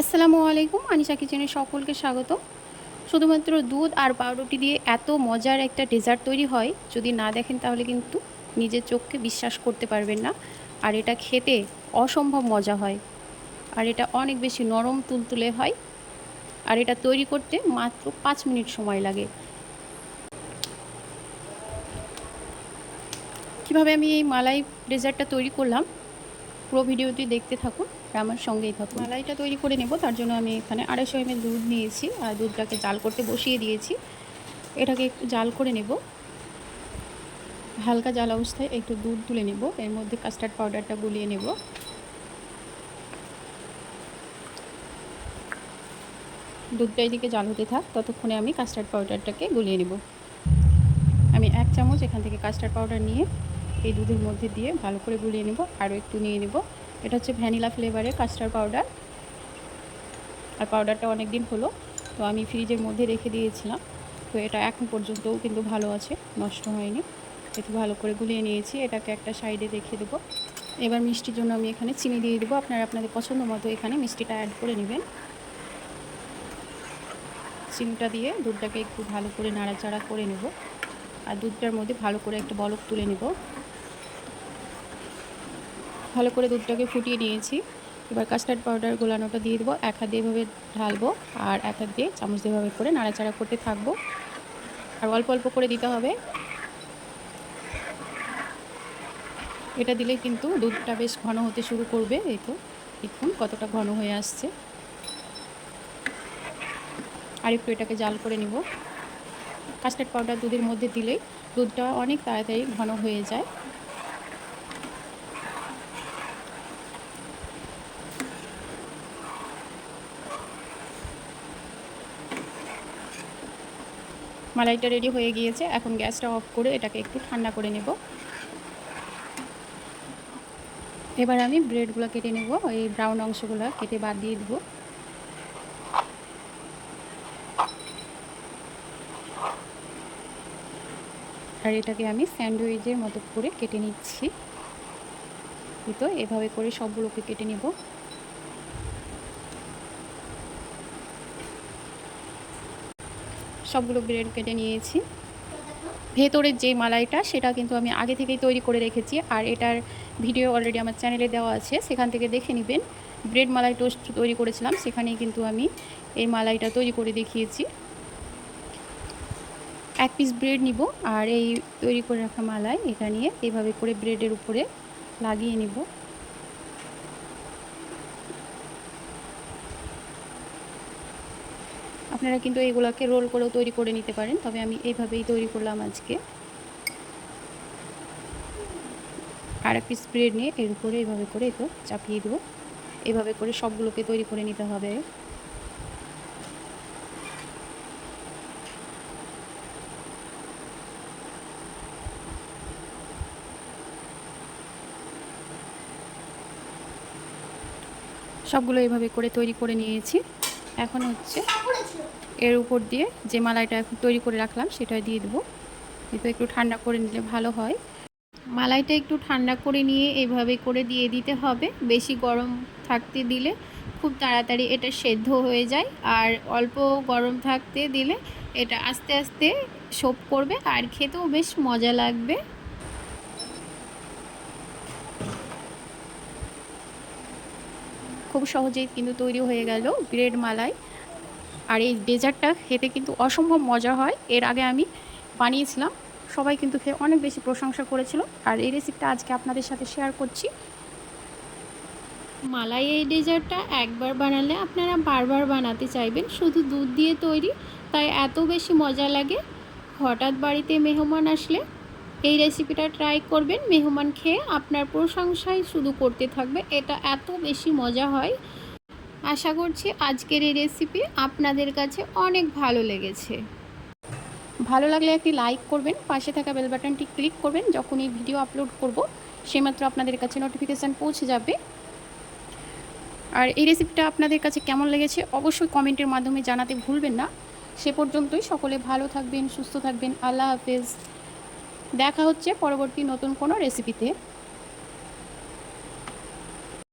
আসসালামু আলাইকুম, আনিশা কিচেনে সকলকে স্বাগত। শুধুমাত্র দুধ আর পাউরুটি দিয়ে এত মজার একটা ডেজার্ট তৈরি হয়, যদি না দেখেন তাহলে কিন্তু নিজের চোখকে বিশ্বাস করতে পারবেন না। আর এটা খেতে অসম্ভব মজা হয়। আর এটা অনেক বেশি নরম, তুলতুলে হয়। আর এটা তৈরি করতে মাত্র পাঁচ মিনিট সময় লাগে। কীভাবে আমি এই মালাই ডেজার্টটা তৈরি করলাম? পুরো ভিডিওটি দেখতে থাকুন আর আমার সঙ্গেই থাকুন। মালাইটা তৈরি করে নেব, তার জন্য আমি এখানে আড়াইশো এমএল দুধ নিয়েছি আর দুধটাকে জাল করতে বসিয়ে দিয়েছি। এটাকে একটু জাল করে নেব। হালকা জাল অবস্থায় একটু দুধ তুলে নেব, এর মধ্যে কাস্টার্ড পাউডারটা গুলিয়ে নেব। দুধটা এদিকে জাল হতে থাক, ততক্ষণে আমি কাস্টার্ড পাউডারটাকে গুলিয়ে নেব। আমি এক চামচ এখান থেকে কাস্টার্ড পাউডার নিয়ে এই দুধের মধ্যে দিয়ে ভালো করে গুলিয়ে নেব, আরও একটু নিয়ে নেব। এটা হচ্ছে ভ্যানিলা ফ্লেভারের কাস্টার্ড পাউডার আর পাউডারটা অনেক দিন হলো, তো আমি ফ্রিজের মধ্যে রেখে দিয়েছিলাম। তো এটা এখন পর্যন্তও কিন্তু ভালো আছে, নষ্ট হয়নি। একটু ভালো করে গুলিয়ে নিয়েছি, এটাকে একটা সাইডে রেখে দেবো। এবার মিষ্টির জন্য আমি এখানে চিনি দিয়ে দেবো। আপনারা আপনাদের পছন্দ মতো এখানে মিষ্টিটা অ্যাড করে নেবেন। চিনিটা দিয়ে দুধটাকে একটু ভালো করে নাড়াচাড়া করে নেব। আর দুধটার মধ্যে ভালো করে একটা বলক তুলে নেব। ভালো করে দুধটাকে ফুটিয়ে নিয়েছি। এবার কাস্টার্ড পাউডার গোলানোটা দিয়ে দেবো। এক হাত দিয়ে এভাবে ঢালবো আর এক হাত দিয়ে চামচ দিয়ে এভাবে করে নাড়াচাড়া করতে থাকব। আর অল্প অল্প করে দিতে হবে। এটা দিলে কিন্তু দুধটা বেশ ঘন হতে শুরু করবে। এই তো দেখুন কতটা ঘন হয়ে আসছে। আর একটু এটাকে জাল করে নিব। কাস্টার্ড পাউডার দুধের মধ্যে দিলেই দুধটা অনেক তাড়াতাড়ি ঘন হয়ে যায়। মালাইটা রেডি হয়ে গিয়েছে। এখন গ্যাসটা অফ করে এটাকে একটু ঠান্ডা করে নেব। এবার আমি ব্রেডগুলো কেটে নেব। এই ব্রাউন অংশগুলো কেটে বাদ দিয়ে দেবো। আর এটাকে আমি স্যান্ডউইচের মতো করে কেটে নিচ্ছি। তো এভাবে করে সবগুলোকে কেটে নেব। সবগুলো ব্রেড কেটে নিয়েছি। ভেতরের যে মালাইটা, সেটা কিন্তু আমি আগে থেকেই তৈরি করে রেখেছি। আর এটার ভিডিও অলরেডি আমার চ্যানেলে দেওয়া আছে, সেখান থেকে দেখে নেবেন। ব্রেড মালাই টোস্ট তৈরি করেছিলাম, সেখানেই কিন্তু আমি এই মালাইটা তৈরি করে দেখিয়েছি। এক পিস ব্রেড নিব, আর এই তৈরি করে রাখা মালাই, এটা নিয়ে এইভাবে করে ব্রেডের উপরে লাগিয়ে নিব। আপনারা কিন্তু এইগুলোকে রোল করেও তৈরি করে নিতে পারেন। তবে আমি এইভাবেই তৈরি করলাম আজকে। আর এক পিস ব্রেড নিয়ে এর উপরে এইভাবে করে তো চাপিয়ে দেবো। এভাবে করে সবগুলোকে তৈরি করে নিতে হবে। সবগুলো এইভাবে করে তৈরি করে নিয়েছি। এখন হচ্ছে এর উপর দিয়ে যে মালাইটা এখন তৈরি করে রাখলাম সেটা দিয়ে দেবো। কিন্তু একটু ঠান্ডা করে নিলে ভালো হয়। মালাইটা একটু ঠান্ডা করে নিয়ে এভাবে করে দিয়ে দিতে হবে। বেশি গরম থাকতে দিলে খুব তাড়াতাড়ি এটা সেদ্ধ হয়ে যায়। আর অল্প গরম থাকতে দিলে এটা আস্তে আস্তে সোপ করবে আর খেতেও বেশ মজা লাগবে। খুব সহজেই কিন্তু তৈরি হয়ে গেল ব্রেড মালাই। আর এই ডেজার্টটা খেতে কিন্তু অসম্ভব মজা হয়। এর আগে আমি বানিয়েছিলাম, সবাই কিন্তু খেয়ে অনেক বেশি প্রশংসা করেছিল। আর এই রেসিপিটা আজকে আপনাদের সাথে শেয়ার করছি। মালাই এই ডেজার্টটা একবার বানালে আপনারা বারবার বানাতে চাইবেন। শুধু দুধ দিয়ে তৈরি, তাই এত বেশি মজা লাগে। হঠাৎ বাড়িতে মেহমান আসলে এই রেসিপিটা ট্রাই করবেন, মেহমান খেয়ে আপনার প্রশংসাই শুধু করতে থাকবে, এটা এত বেশি মজা হয়। আশা করছি আজকের এই রেসিপি আপনাদের কাছে অনেক ভালো লেগেছে। ভালো লাগলে একটি লাইক করবেন, পাশে থাকা বেল বাটনটি ক্লিক করবেন, যখন এই ভিডিও আপলোড করব সেইমাত্র আপনাদের কাছে নোটিফিকেশান পৌঁছে যাবে। আর এই রেসিপিটা আপনাদের কাছে কেমন লেগেছে, অবশ্যই কমেন্টের মাধ্যমে জানাতে ভুলবেন না। সে পর্যন্তই, সকলে ভালো থাকবেন, সুস্থ থাকবেন, আল্লাহ হাফেজ। দেখা হচ্ছে পরবর্তী নতুন কোনো রেসিপিতে